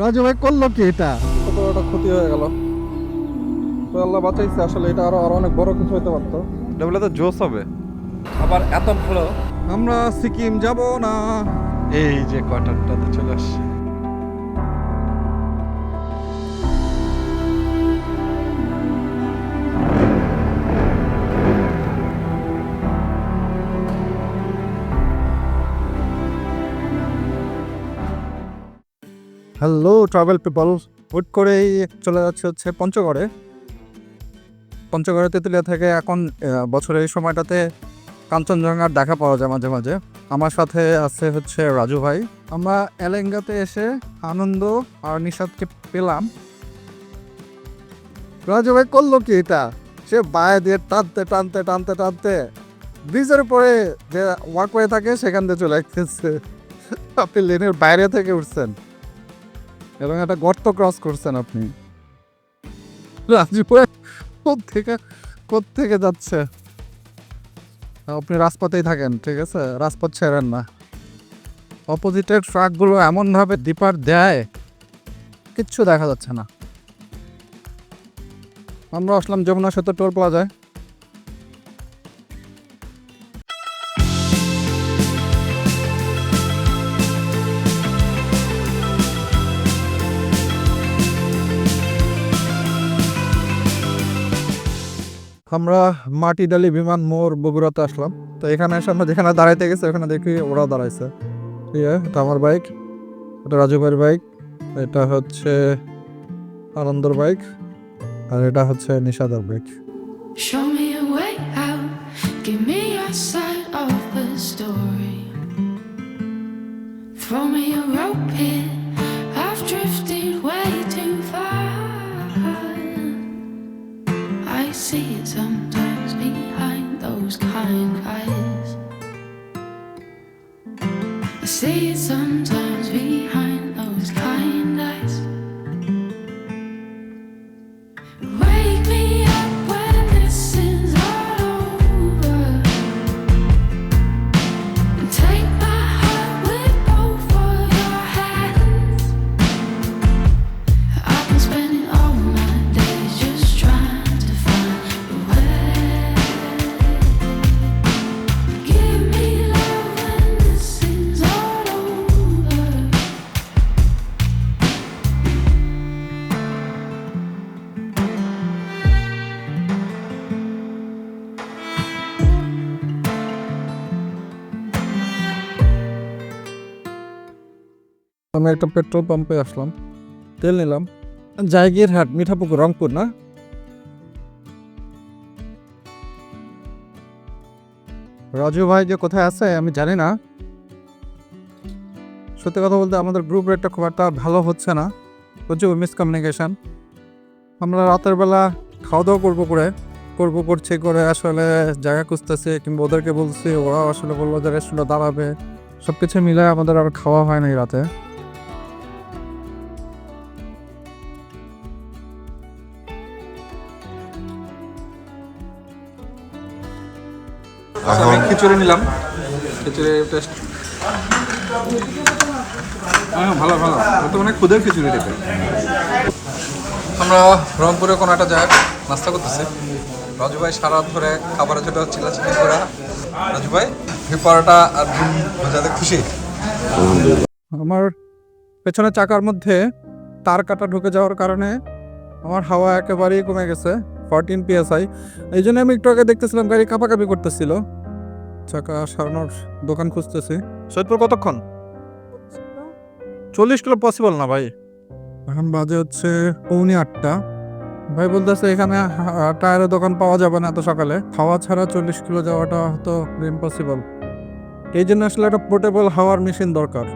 রাজু ভাই করল কি এটা? কত বড় ক্ষতি হয়ে গেল? তো আল্লাহ বাঁচাইছে আসলে এটা আরও আরও অনেক বড় কিছু হতে পারতো। এটা বলে তো জোস হবে। আবার এত ভালো। আমরা সিকিম যাব না। এই যে কোয়ার্টারটাতে চলে আসছে। হ্যালো ট্রাভেল পিপল হুট করেই চলে যাচ্ছে হচ্ছে পঞ্চগড়ে। পঞ্চগড়ে তেঁতুলিয়া থেকে এখন বছরের এই সময়টাতে কাঞ্চনজঙ্ঘার দেখা পাওয়া যায় মাঝে মাঝে। আমার সাথে আছে হচ্ছে রাজু ভাই। আমরা এলেঙ্গাতে এসে আনন্দ আর নিষাদকে পেলাম। রাজু ভাই করল কি এটা? সে বায়ে দিয়ে টানতে টানতে টানতে টানতে ব্রিজের পরে যে ওয়াকওয়ে থাকে, সেখান থেকে চলে আসতেছে। আপনি লেনের বাইরে থেকে উঠছেন। এবং একটা গর্ত ক্রস করছেন আপনি। রাজপুরে কোথেকে যাচ্ছে? আপনি রাজপথেই থাকেন, ঠিক আছে? রাজপথ ছেড়েন না। অপোজিটের ট্রাকগুলো এমনভাবে ডিপার দেয়, কিচ্ছু দেখা যাচ্ছে না। আমরা আসলাম যমুনা সেতু টোল প্লাজায় আমরা মাটি ডালি বিমান মোর বগুড়াতে আসলাম। তো এখানে এসে আমরা যেখানে দাঁড়াইতে গেছি, ওখানে দেখি ওরাও দাঁড়াইছে। আছে এটা আমার বাইক, এটা রাজু ভাইয়ের বাইক, এটা হচ্ছে আনন্দর বাইক, আর এটা হচ্ছে নিশাদার বাইক। আমি একটা পেট্রোল পাম্পে আসলাম, তেল নিলাম। জায়গির হাট, মিঠাপুকুর, রংপুর, না? রাজু ভাই যে কোথায় আছে আমি জানি না। সত্যি কথা বলতে আমাদের গ্রুপ রেটটা খুব একটা ভালো হচ্ছে না। প্রচুর মিসকমিউনিকেশন আমরা রাতের বেলা খাওয়া দাওয়া করব করে, করব, করছি করে আসলে জায়গা খুঁজতেছি কিংবা ওদেরকে বলছি, ওরাও আসলে বলল যে রেস্টুরেন্টে দাঁড়াবে। সব কিছু মিলে আমাদের আর খাওয়া হয় নাই রাতে। আমি খিচুড়ি নিলাম। খিচুড়ি টেস্ট হ্যাঁ ভালো ভালো। তো মানে খুদের খিচুড়ি টাইপের আমরা রংপুরে কোনো একটা জায়গায় নাস্তা করতেছি। রাজু ভাই সারা ধরে খাবারের জন্য চিল্লা চিল্লি করে। রাজু ভাই, এই পরোটা আর ভাজাতে খুশি? আমার পেছনের চাকার মধ্যে তার কাটা ঢুকে যাওয়ার কারণে আমার হাওয়া একেবারেই কমে গেছে। ফরটিন পিএসআই এই জন্য আমি একটু আগে দেখতেছিলাম গাড়ি কাপাকাপি করতেছিল। চাকা সারানোর দোকান খুঁজতেছি। সৈয়দপুর কতক্ষণ? চল্লিশ কিলো পসিবল না ভাই। এখন বাজে হচ্ছে পৌনে আটটা। ভাই বলতেছে এখানে টায়ারের দোকান পাওয়া যাবে না এত সকালে। হাওয়া ছাড়া চল্লিশ কিলো যাওয়াটা হয়তো ইম্পসিবল এই জন্য আসলে একটা পোর্টেবল হাওয়ার মেশিন দরকার।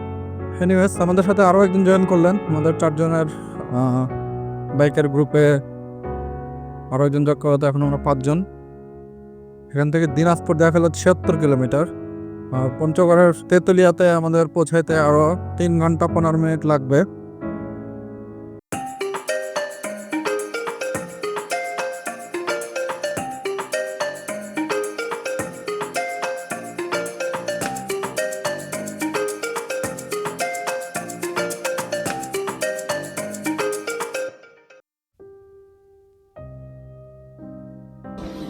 এনিওয়েজ আমাদের সাথে আরও একজন জয়েন করলেন। আমাদের চারজনের বাইকের গ্রুপে আরও একজন যোগ এখন আমরা পাঁচজন। এখান থেকে দিনাজপুর দেখা গেল ছিয়াত্তর কিলোমিটার। পঞ্চগড়ের তেঁতুলিয়াতে আমাদের পৌঁছাইতে আরও তিন ঘণ্টা পনেরো মিনিট লাগবে।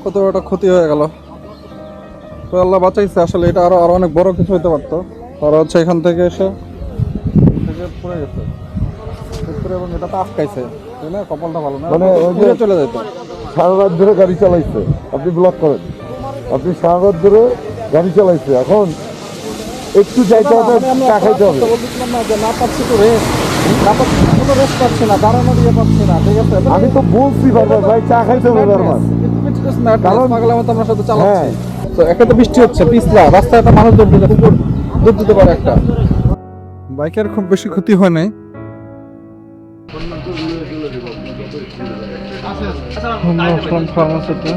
কত একটা ক্ষতি হয়ে গেল। তো আল্লাহ বাঁচাইছে আসলে এটা আরও আরও অনেক বড় কিছু হতে পারতো। তারা হচ্ছে এখান থেকে এসে থেকে পড়ে গেছে। এবং এটা তো আটকাইছে তাই না? কপালটা ভালো না। মানে ওই যে- চলে যেত সারা রাত ধরে গাড়ি চালাইছে। আপনি ব্লক করেন। আপনি সারা রাত ধরে গাড়ি চালাইছে। এখন একটু যাইতে হবে চা খাইতে হবে। না যে না পাচ্ছি তো রেস্ট। না পাচ্ছি কোনো রেস্ট পাচ্ছি না দাঁড়ানো দিয়ে পাচ্ছি না ঠিক আছে? আমি তো বলছি বারবার ভাই চা খাইতে হবে বারবার কারণ পাগলের মতো আমরা সাথে চালাচ্ছি। হ্যাঁ। তো একটা তো বৃষ্টি হচ্ছে পিছলা রাস্তায় একটা মানুষ দৌড় দিতে কুকুর দৌড় দিতে পারে একটা। বাইকের খুব বেশি ক্ষতি হয় নাই। আমরা আসলাম ফার্মাসিতে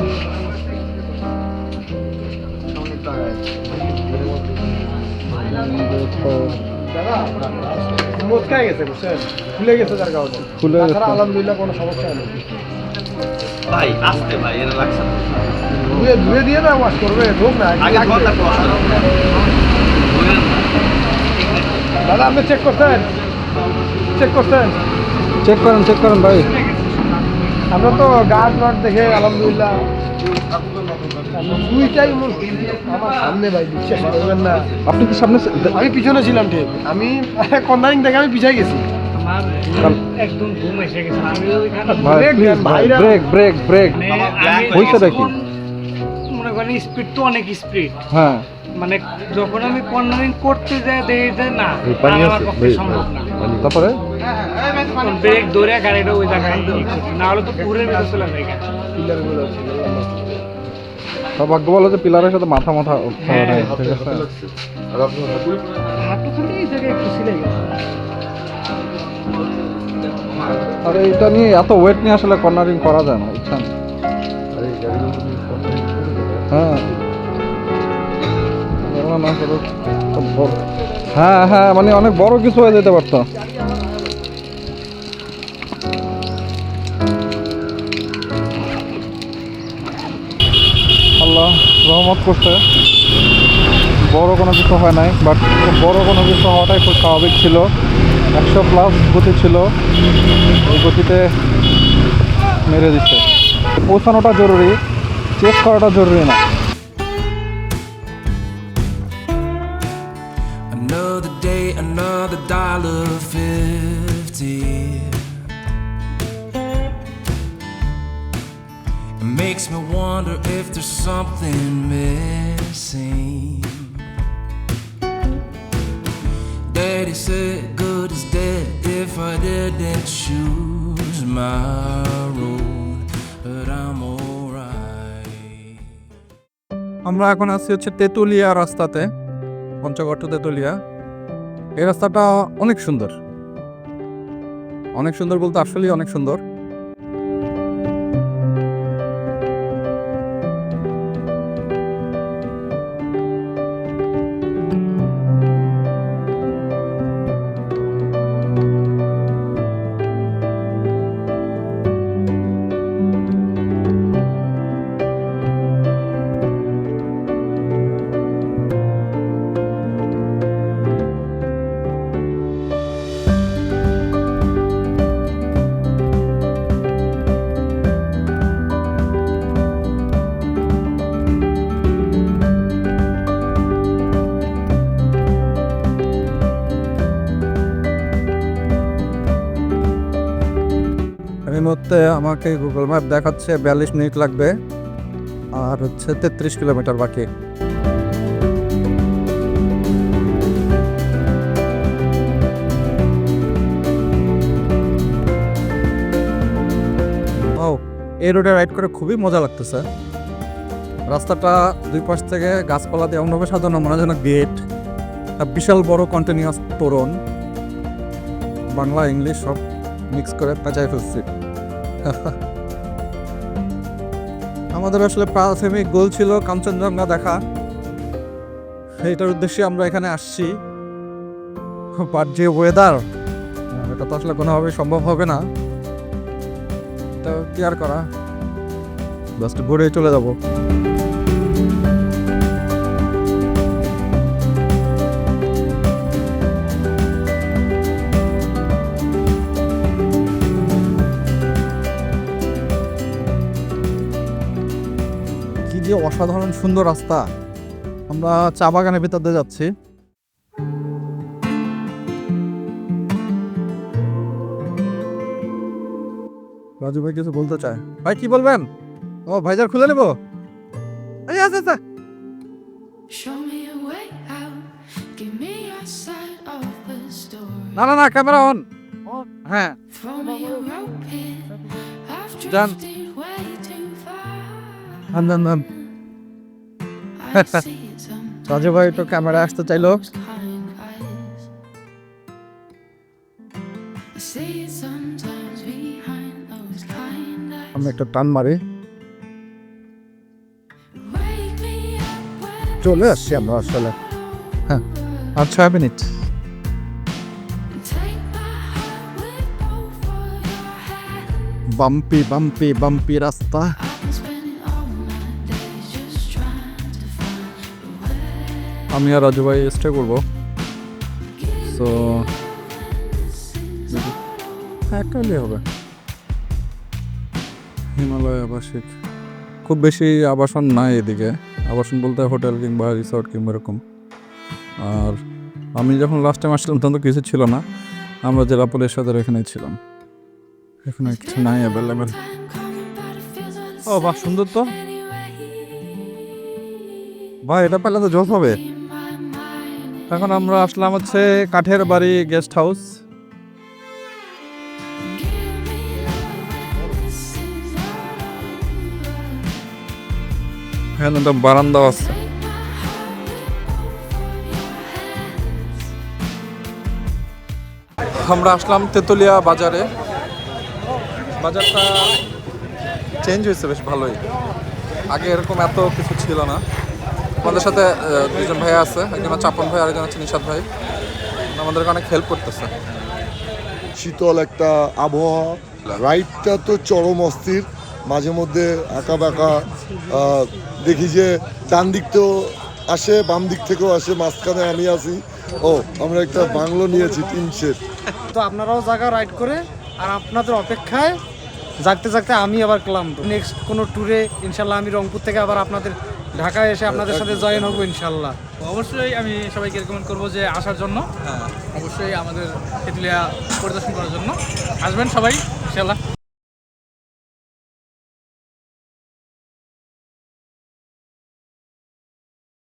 মোচকায় গেছে বুঝছেন? খুলে গেছে তার কারণে খুলে গেছে। তাছাড়া আলহামদুলিল্লাহ কোনো সমস্যা নেই। ভাই আসতে ভাই লাগছে ধুয়ে ধুয়ে দিয়ে না ওয়াশ করবে? ঢোক না আগে না? দাদা আপনি চেক করছেন? চেক করছেন? চেক করেন চেক করেন ভাই। আমরা তো গাছ মাঠ দেখে আলহামদুলিল্লাহ। দুইটাই আমার সামনে ভাই বিশ্বাস করবেন না। আপনি কি সামনে আমি পিছনে ছিলাম ঠিক। আমি কর্নারিং থেকে আমি পিছাই গেছি। একদম ঘুম এসে গেছে। আমি ভাই ব্রেক। ব্রেক ব্রেক মানে হয়েছে নাকি মনে করেন স্পিড তো অনেক স্পিড হ্যাঁ। মানে যখন আমি কর্নারিং করতে যাই দেখি যে না আমার পক্ষে সম্ভব না। তারপরে? ব্রেক ধরে গাড়িটা ওই জায়গায় না হলে তো পুরের ভিতরে চলে যায় তার ভাগ্য বলো যে পিলারের সাথে মাথা মাথা একটু ছিলে গেছে আর এটা নিয়ে এত ওয়েট নিয়ে আসলে কর্নারিং করা যায় না বুঝছেন? হ্যাঁ। তো হ্যাঁ হ্যাঁ মানে অনেক বড় কিছু হয়ে যেতে পারতো। রহমত করছে। বড় কোনো কিছু হয় নাই বাট বড় কোনো কিছু হওয়াটাই খুব স্বাভাবিক ছিল। একশো প্লাস গতি ছিল এই গতিতে মেরে দিচ্ছে। পৌঁছানোটা জরুরি চেক করাটা জরুরি না। Another day, another dollar. Wonder if there's something missing. Daddy said good is dead if I didn't choose my road, but I'm alright. আমরা এখন আছি হচ্ছে তেতুলিয়া রাস্তাতে পঞ্চগড় তেতুলিয়া এই রাস্তাটা অনেক সুন্দর অনেক সুন্দর বলতে আসলেই অনেক সুন্দর মুহূর্তে আমাকে গুগল ম্যাপ দেখাচ্ছে, বিয়াল্লিশ মিনিট লাগবে। আর হচ্ছে তেত্রিশ কিলোমিটার বাকি। এই রোডে রাইড করে খুবই মজা লাগতেছে। রাস্তাটা দুই পাশ থেকে গাছপালা দিয়ে এমনভাবে সাজানো মনে যেন গেট বিশাল বড় কন্টিনিউয়াস তোরণ। বাংলা, ইংলিশ সব মিক্স করে পেঁচাই ফেলছি। আমাদের আসলে প্রাথমিক গোল ছিল কাঞ্চনজঙ্ঘা দেখা। সেইটার উদ্দেশ্যে আমরা এখানে আসছি। বাট যে ওয়েদার এটা তো আসলে কোনোভাবে সম্ভব হবে না। তো কি আর করা। জাস্ট ঘুরে চলে যাব। অসাধারণ সুন্দর রাস্তা আমরা চা বাগানের ভিতর দিয়ে যাচ্ছি। রাজু ভাই কিছু বলতে চায়? ভাই কি বলবেন? ও ভাইজার খুলে নেব? এই আচ্ছা আচ্ছা. না না না ক্যামেরা অন হ্যাঁ। রাজু ভাই একটু ক্যামেরা আসতে চাইল। আমি একটা টান মারি। চলে আসছি আমরা আসলে। হ্যাঁ আর ছয় মিনিট। বাম্পি বাম্পি বাম্পি রাস্তা। আমি আর রাজু ভাই স্টে করব। সো একটাই হবে। হিমালয় আবাসিক। খুব বেশি আবাসন নাই এদিকে। আবাসন বলতে হোটেল কিংবা রিসর্ট কিংবা এরকম। আর আমি যখন লাস্ট টাইম আসলাম তখন তো কিছু ছিল না। আমরা জেলা পরিষদের এখানে ছিলাম। এখানে কিছু নাই অ্যাভেলেবেল ও, বাহ, সুন্দর তো। ভাই, এটা পেলে তো জোস হবে এখন আমরা আসলাম হচ্ছে কাঠের বাড়ি গেস্ট হাউস. এখানে একটা বারান্দা আছে. আমরা আসলাম তেতুলিয়া বাজারে বাজারটা চেঞ্জ হয়েছে বেশ ভালোই আগে এরকম এত কিছু ছিল না আমাদের সাথে দুজন ভাই আছে একজন হচ্ছে চাপন ভাই আরেকজন হচ্ছে নিশাদ ভাই। আমাদেরকে অনেক হেল্প করতেছে। শীতল একটা আবহাওয়া রাইডটা তো চরম অস্থির। মাঝে মধ্যে আঁকা বাঁকা দেখি যে ডান দিক তো আসে বাম দিক থেকেও আসে মাঝখানে আমি আছি। ও আমরা একটা বাংলো নিয়েছি টিন শেড। তো আপনারাও জায়গা রাইড করে আর আপনাদের অপেক্ষায় জাগতে জাগতে আমি আবার ক্লান্ত। নেক্সট কোনো ট্যুরে ইনশাল্লাহ আমি রংপুর থেকে আবার আপনাদের ঢাকায় এসে আপনাদের সাথে জয়েন হব ইনশাল্লাহ। অবশ্যই আমি সবাইকে রেকমেন্ড করব যে আসার জন্য। অবশ্যই আমাদের তেঁতুলিয়া পরিদর্শন করার জন্য। আসবেন সবাই ইনশাল্লাহ।